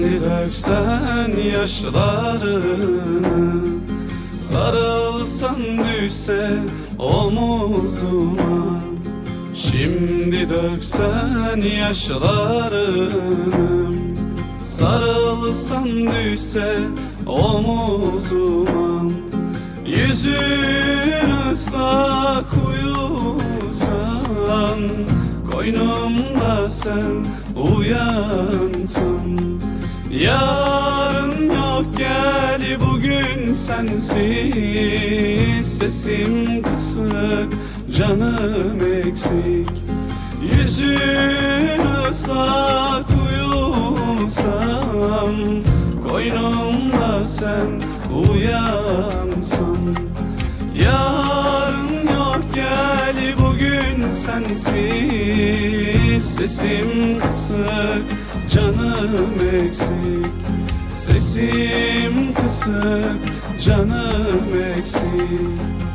Şimdi döksen yaşlarını Sarılsan düşse omuzuma. Şimdi döksen yaşlarını Sarılsan düşse omuzuma. Yüzün ıslak uyusan Koynumda sen uyansın. Yarın yok gel bugün sensiz. Sesim kısık canım eksik. Yüzün ıslak uyusam Koynumda sen uyansın sensiz Sesim kısık canım eksik. Sesim kısık canım eksik